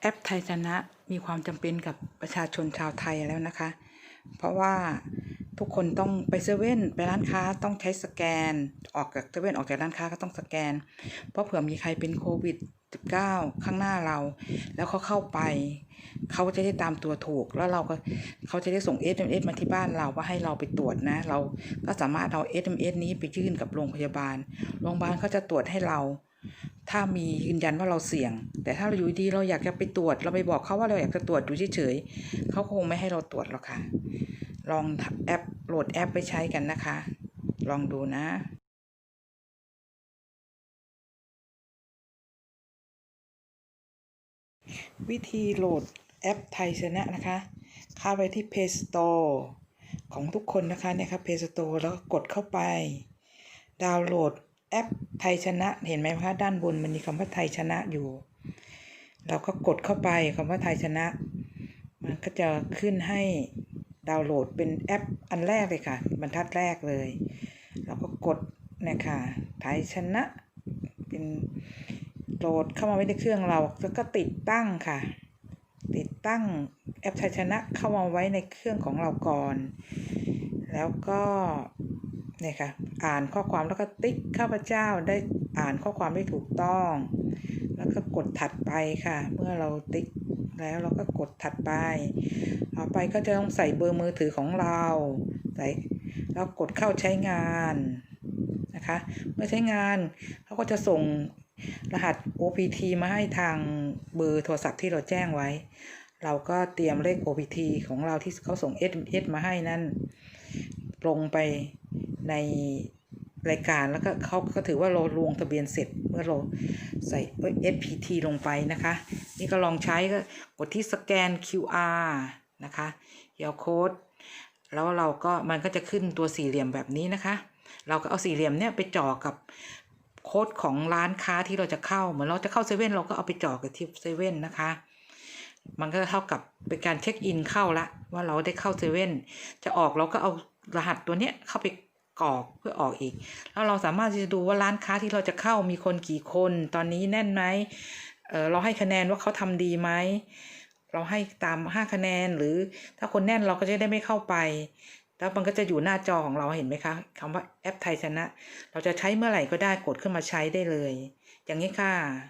แอปไทยชนะมีความจำเป็นกับประชาชนชาวไทยแล้วนะคะ เพราะว่าทุกคนต้องไปเซเว่นไปร้านค้าต้องใช้สแกน ออกจากเซเว่นออกจากร้านค้าก็ต้องสแกน เพราะเผื่อมีใครเป็นโควิด -19 ข้างหน้าเรา แล้วเขาเข้าไป เขาจะได้ตามตัวถูก แล้วเราก็เขาจะได้ส่ง SMS มาที่บ้านเราว่าให้เราไปตรวจนะ เราก็สามารถเอา SMS นี้ไปยื่นกับโรงพยาบาล โรงพยาบาลเขาจะตรวจให้เรา ถ้ามียืนยันว่าเราเสี่ยง แต่ถ้าเราอยู่ดีเราอยากจะไปตรวจ เราไปบอกเขาว่าเราอยากจะตรวจอยู่เฉยๆเขาคงไม่ให้เราตรวจหรอกค่ะ ลองแอปโหลดแอปไปใช้กันนะคะ ลองดูนะวิธีโหลดแอปไทยชนะนะคะ เข้าไปที่ Play Store ของทุกคนนะคะเนี่ยครับ Play Store แล้วกดเข้าไป ดาวน์โหลด อปไทยชนะเห็นไหมคะด้านบนมันมีคำว่าไทยชนะอยู่ เราก็กดเข้าไปคำว่าไทยชนะ มันก็จะขึ้นให้ดาวน์โหลดเป็นแอปอันแรกเลยค่ะ บรรทัดแรกเลย เราก็กดเนะค่ะไทยชนะ เป็นโหลดเข้ามาไว้ในเครื่องเราแล้วก็ติดตั้งค่ะ ติดตั้งแอปไทยชนะเข้ามาไว้ในเครื่องของเราก่อน แล้วก็ เนี่ยค่ะอ่านข้อความแล้วก็ติ๊กข้าพเจ้าได้อ่านข้อความได้ถูกต้อง แล้วก็กดถัดไปค่ะ เมื่อเราติ๊กแล้วเราก็กดถัดไปต่อไปก็จะต้องใส่เบอร์มือถือของเราใส่แล้วกดเข้าใช้งานนะคะ เมื่อใช้งานเขาก็จะส่งรหัส OPT มาให้ทางเบอร์โทรศัพท์ที่เราแจ้งไว้ เราก็เตรียมเลข OPT ของเราที่เขาส่ง SMS มาให้นั่นลงไป ในรายการแล้วก็เขาก็ถือว่าเราลงทะเบียนเสร็จเมื่อเราใส่ SPT ลงไปนะคะ นี่ก็ลองใช้ก็กดที่สแกน QR นะคะ QR code แล้วเราก็มันก็จะขึ้นตัวสี่เหลี่ยมแบบนี้นะคะ เราก็เอาสี่เหลี่ยมเนี่ยไปจ่อกับโค้ดของร้านค้าที่เราจะเข้าเหมือนเราจะเข้าเซเว่นเราก็เอาไปจ่อกับที่เซเว่นนะคะ มันก็เท่ากับเป็นการเช็คอินเข้าละว่าเราได้เข้าเซเว่นจะออกเราก็เอารหัสตัวเนี้ยเข้าไป กรอกเพื่อออกอีก แล้วเราสามารถที่จะดูว่าร้านค้าที่เราจะเข้ามีคนกี่คน ตอนนี้แน่นไหมเเราให้คะแนนว่าเขาทำดีไหมเราให้ตามห้าคะแนนหรือถ้าคนแน่นเราก็จะได้ไม่เข้าไป แล้วมันก็จะอยู่หน้าจอของเราเห็นไหมคะคำว่าแอปไทยชนะ เราจะใช้เมื่อไหร่ก็ได้กดขึ้นมาใช้ได้เลย อย่างนี้ค่ะ